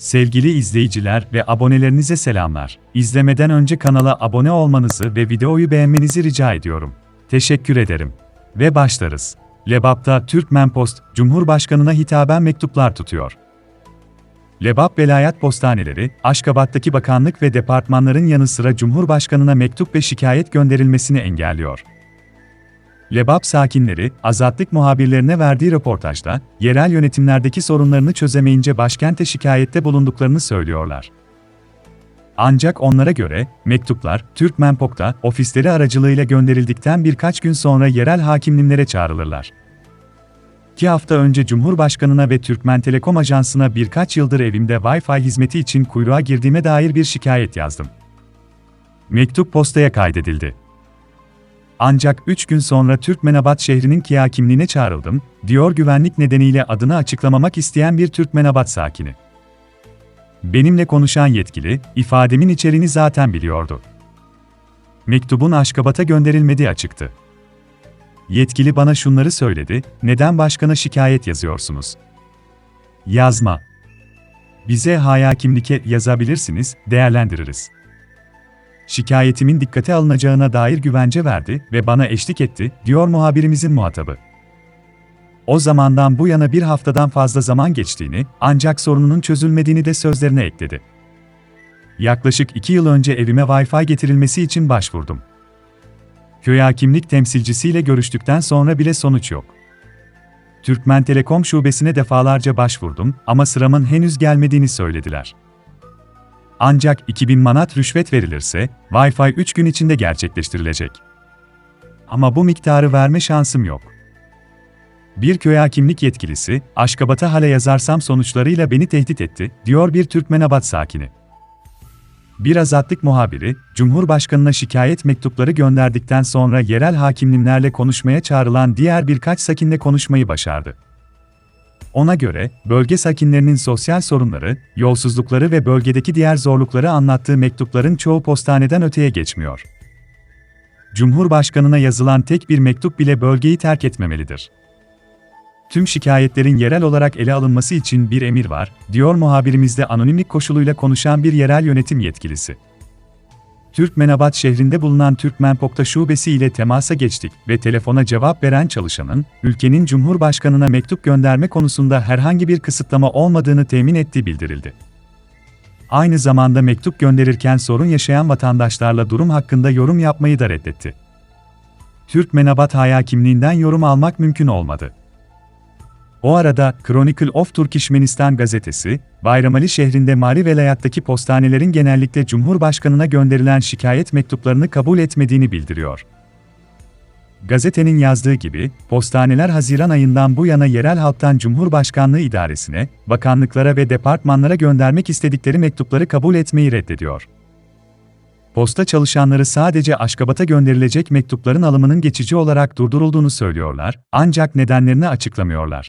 Sevgili izleyiciler ve abonelerinize selamlar. İzlemeden önce kanala abone olmanızı ve videoyu beğenmenizi rica ediyorum. Teşekkür ederim. Ve başlarız. Lebap'ta Türkmen Post, Cumhurbaşkanına hitaben mektuplar tutuyor. Lebap Velayet Postaneleri, Aşkabat'taki bakanlık ve departmanların yanı sıra Cumhurbaşkanına mektup ve şikayet gönderilmesini engelliyor. Lebap sakinleri, azatlık muhabirlerine verdiği röportajda, yerel yönetimlerdeki sorunlarını çözemeyince başkente şikayette bulunduklarını söylüyorlar. Ancak onlara göre, mektuplar, Türkmenpok'ta ofisleri aracılığıyla gönderildikten birkaç gün sonra yerel hakimlimlere çağrılırlar. İki hafta önce Cumhurbaşkanına ve Türkmen Telekom Ajansı'na birkaç yıldır evimde Wi-Fi hizmeti için kuyruğa girdiğime dair bir şikayet yazdım. Mektup postaya kaydedildi. Ancak 3 gün sonra Türkmenabat şehrinin KİA kimliğine çağrıldım, diyor güvenlik nedeniyle adını açıklamamak isteyen bir Türkmenabat sakini. Benimle konuşan yetkili, ifademin içeriğini zaten biliyordu. Mektubun Aşkabat'a gönderilmediği açıktı. Yetkili bana şunları söyledi, neden başkana şikayet yazıyorsunuz? Yazma. Bize haya kimlike yazabilirsiniz, değerlendiririz şikayetimin dikkate alınacağına dair güvence verdi ve bana eşlik etti, diyor muhabirimizin muhatabı. O zamandan bu yana bir haftadan fazla zaman geçtiğini, ancak sorununun çözülmediğini de sözlerine ekledi. Yaklaşık iki yıl önce evime Wi-Fi getirilmesi için başvurdum. Köy hakimlik temsilcisiyle görüştükten sonra bile sonuç yok. Türkmen Telekom şubesine defalarca başvurdum ama sıramın henüz gelmediğini söylediler. Ancak 2000 manat rüşvet verilirse, Wi-Fi 3 gün içinde gerçekleştirilecek. Ama bu miktarı verme şansım yok. Bir köy hakimlik yetkilisi, Aşkabat'a hale yazarsam sonuçlarıyla beni tehdit etti, diyor bir Türkmenabat sakini. Bir azatlık muhabiri, Cumhurbaşkanına şikayet mektupları gönderdikten sonra yerel hakimlimlerle konuşmaya çağrılan diğer birkaç sakinle konuşmayı başardı. Ona göre, bölge sakinlerinin sosyal sorunları, yolsuzlukları ve bölgedeki diğer zorlukları anlattığı mektupların çoğu postaneden öteye geçmiyor. Cumhurbaşkanına yazılan tek bir mektup bile bölgeyi terk etmemelidir. Tüm şikayetlerin yerel olarak ele alınması için bir emir var, diyor muhabirimizde anonimlik koşuluyla konuşan bir yerel yönetim yetkilisi. Türkmenabat şehrinde bulunan Türkmenpokta şubesi ile temasa geçtik ve telefona cevap veren çalışanın, ülkenin Cumhurbaşkanına mektup gönderme konusunda herhangi bir kısıtlama olmadığını temin ettiği bildirildi. Aynı zamanda mektup gönderirken sorun yaşayan vatandaşlarla durum hakkında yorum yapmayı da reddetti. Türkmenabat Haya kimliğinden yorum almak mümkün olmadı. O arada Chronicle of Turkmenistan gazetesi, Bayramali şehrinde Mari Velayat'taki postanelerin genellikle Cumhurbaşkanına gönderilen şikayet mektuplarını kabul etmediğini bildiriyor. Gazetenin yazdığı gibi, postaneler Haziran ayından bu yana yerel halktan Cumhurbaşkanlığı idaresine, bakanlıklara ve departmanlara göndermek istedikleri mektupları kabul etmeyi reddediyor. Posta çalışanları sadece Aşkabat'a gönderilecek mektupların alımının geçici olarak durdurulduğunu söylüyorlar, ancak nedenlerini açıklamıyorlar.